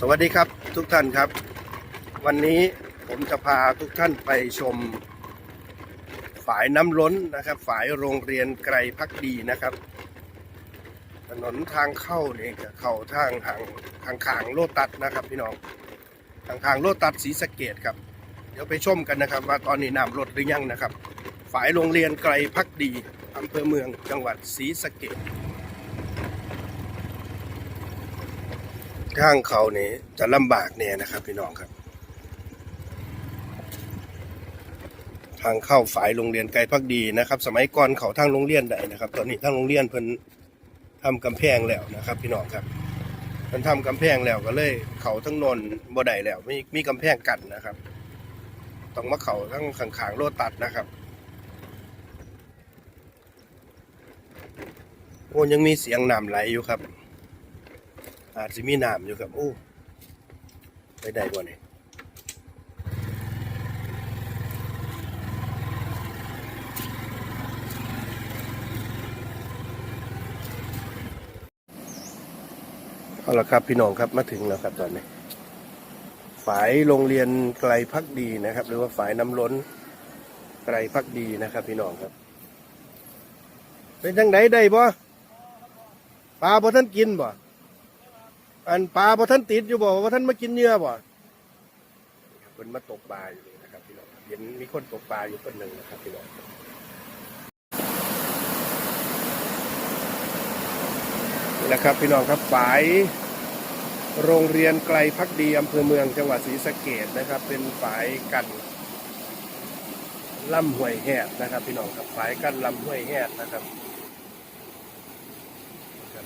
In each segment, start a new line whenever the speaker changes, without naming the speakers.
สวัสดีครับทุกท่านครับ วันนี้ผมจะพาทุกท่านไปชม ฝายน้ำล้นนะครับ ฝายโรงเรียนไกรพักดีนะครับ ถนนทางเข้านี่ก็เข้าทางทางทางขางโลตัดนะครับพี่น้องทางขางโลตัดศรีสะเกดครับ เดี๋ยวไปชมกันนะครับ ว่าตอนนี้น้ำลดหรือยังนะครับ ฝายโรงเรียนไกรพักดีอำเภอเมืองจังหวัดศรีสะเกด ทางเขานี่จะลำบากเนี่ยนะครับ พี่น้องครับ ทางเข้าฝ่ายโรงเรียนไกลพักดีนะครับ สมัยก่อนเขาทางโรงเรียนใดนะครับ ตอนนี้ทางโรงเรียนเพิ่นทำกำแพงแล้วนะครับ พี่น้องครับเพิ่นทำกำแพงแล้วก็เลย เขาทั้งนนบ่ได้แล้วมีมีกำแพงกันนะครับต้องมาเขาทั้งขังขางๆโลตัดนะครับโอ้ยังมีเสียงน้ำไหลอยู่ครับ อาจจะมีน้ำอยู่ครับโอ้ไปได้บ่เนี่ยเอาละครับพี่น้องครับมาถึงแล้วครับตอนนี้ฝายโรงเรียนไกลพักดีนะครับ หรือว่าฝายน้ำล้นไกลพักดีนะครับ พี่น้องครับ เป็นจังไดได้บ่ปลาบ่ท่านกินบ่ อันปลาพอท่านติดอยู่บอกว่าท่านมากินเนื้อบ่เพิ่นมาตกปลาอยู่นี่นะครับพี่น้องเห็นมีคนตกปลาอยู่คนหนึ่งนะครับพี่น้องนี่แหละครับพี่น้องครับฝายโรงเรียนไกลพักดีอำเภอเมืองจังหวัดศรีสะเกดนะครับ เป็นฝายกันล่ำห้วยแหดนะครับ พี่น้องครับฝายกันลำห้วยแหดนะครับ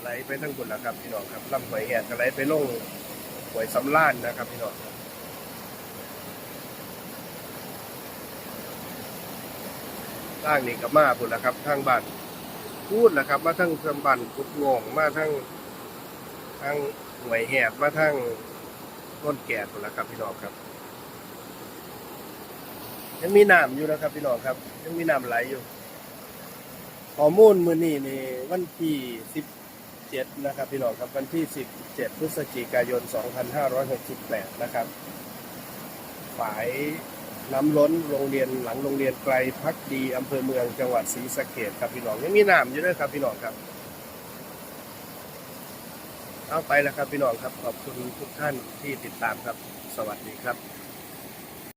ไหลไปทั้งบนแล้วครับพี่น้องครับลำหอยแหดก็ไหลไปลงหวยสำล้านนะครับพี่น้องครับล่างนี่ก็มาพุ่นแล้วครับทางบ้านพูดแล้วครับ มาทั้งเครื่องบ้านกุดงงมาทั้งทั้งหวยแหดมาทั้งต้นแก่พุ่นแล้วครับพี่น้องครับ ยังมีน้ำอยู่นะครับพี่น้องครับ ยังมีน้ำไหลอยู่ข้อมูลมือนี้นี่วันที่สิบ 7นะครับพี่น้องครับวันที่ 17 พฤศจิกายน 2568 นะครับฝ่ายน้ำล้นโรงเรียนหลังโรงเรียนไกลพักดีอำเภอเมืองจังหวัดศรีสะเกดครับพี่น้องยังมีน้ำอยู่ด้วยครับพี่น้องครับเอาไปแล้วครับพี่น้องครับขอบคุณทุกท่านที่ติดตามครับ สวัสดีครับ